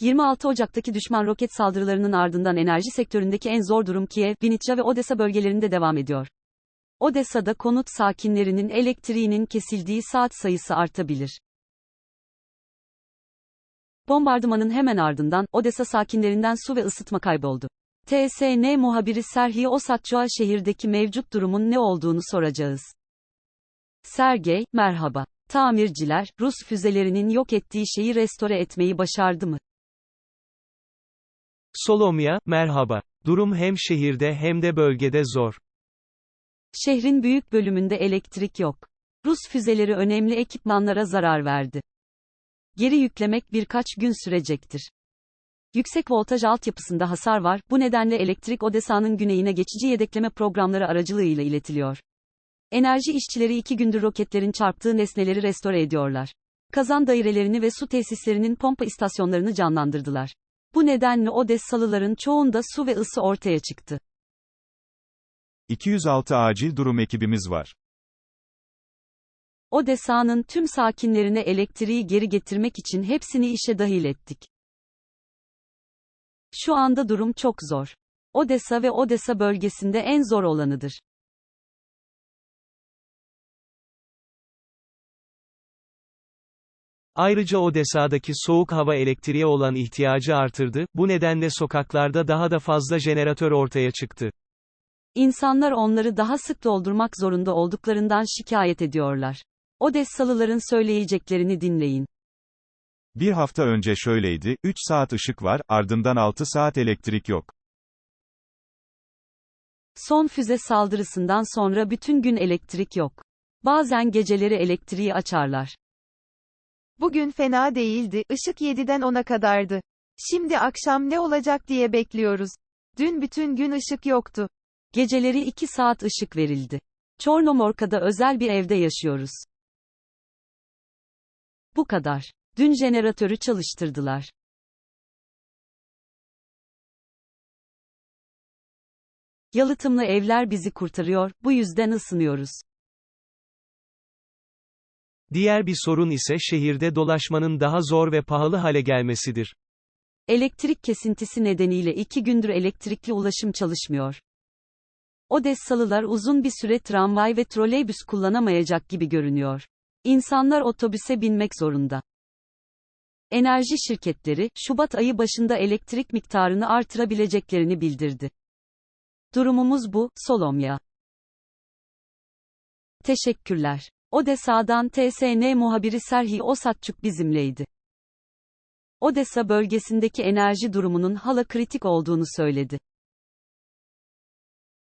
26 Ocak'taki düşman roket saldırılarının ardından enerji sektöründeki en zor durum Kiev, Vinnytsia ve Odessa bölgelerinde devam ediyor. Odessa'da konut sakinlerinin elektriğinin kesildiği saat sayısı artabilir. Bombardımanın hemen ardından Odessa sakinlerinden su ve ısıtma kayboldu. TSN muhabiri Serhiy Osatçı'a şehirdeki mevcut durumun ne olduğunu soracağız. Sergey, merhaba. Tamirciler, Rus füzelerinin yok ettiği şeyi restore etmeyi başardı mı? Solomya, merhaba. Durum hem şehirde hem de bölgede zor. Şehrin büyük bölümünde elektrik yok. Rus füzeleri önemli ekipmanlara zarar verdi. Geri yüklemek birkaç gün sürecektir. Yüksek voltaj altyapısında hasar var, bu nedenle elektrik Odessa'nın güneyine geçici yedekleme programları aracılığıyla iletiliyor. Enerji işçileri iki gündür roketlerin çarptığı nesneleri restore ediyorlar. Kazan dairelerini ve su tesislerinin pompa istasyonlarını canlandırdılar. Bu nedenle Odessalıların çoğunda su ve ısı ortaya çıktı. 206 acil durum ekibimiz var. Odessa'nın tüm sakinlerine elektriği geri getirmek için hepsini işe dahil ettik. Şu anda durum çok zor. Odessa ve Odessa bölgesinde en zor olanıdır. Ayrıca Odessa'daki soğuk hava elektriğe olan ihtiyacı artırdı, bu nedenle sokaklarda daha da fazla jeneratör ortaya çıktı. İnsanlar onları daha sık doldurmak zorunda olduklarından şikayet ediyorlar. Odessalıların söyleyeceklerini dinleyin. Bir hafta önce şöyleydi, 3 saat ışık var, ardından 6 saat elektrik yok. Son füze saldırısından sonra bütün gün elektrik yok. Bazen geceleri elektriği açarlar. Bugün fena değildi, ışık 7'den 10'a kadardı. Şimdi akşam ne olacak diye bekliyoruz. Dün bütün gün ışık yoktu. Geceleri 2 saat ışık verildi. Çornomorka'da özel bir evde yaşıyoruz. Bu kadar. Dün jeneratörü çalıştırdılar. Yalıtımlı evler bizi kurtarıyor, bu yüzden ısınıyoruz. Diğer bir sorun ise şehirde dolaşmanın daha zor ve pahalı hale gelmesidir. Elektrik kesintisi nedeniyle iki gündür elektrikli ulaşım çalışmıyor. Odessalılar uzun bir süre tramvay ve troleybüs kullanamayacak gibi görünüyor. İnsanlar otobüse binmek zorunda. Enerji şirketleri, Şubat ayı başında elektrik miktarını artırabileceklerini bildirdi. Durumumuz bu, Solomya. Teşekkürler. Odessa'dan TSN muhabiri Serhi Osatçuk bizimleydi. Odessa bölgesindeki enerji durumunun hala kritik olduğunu söyledi.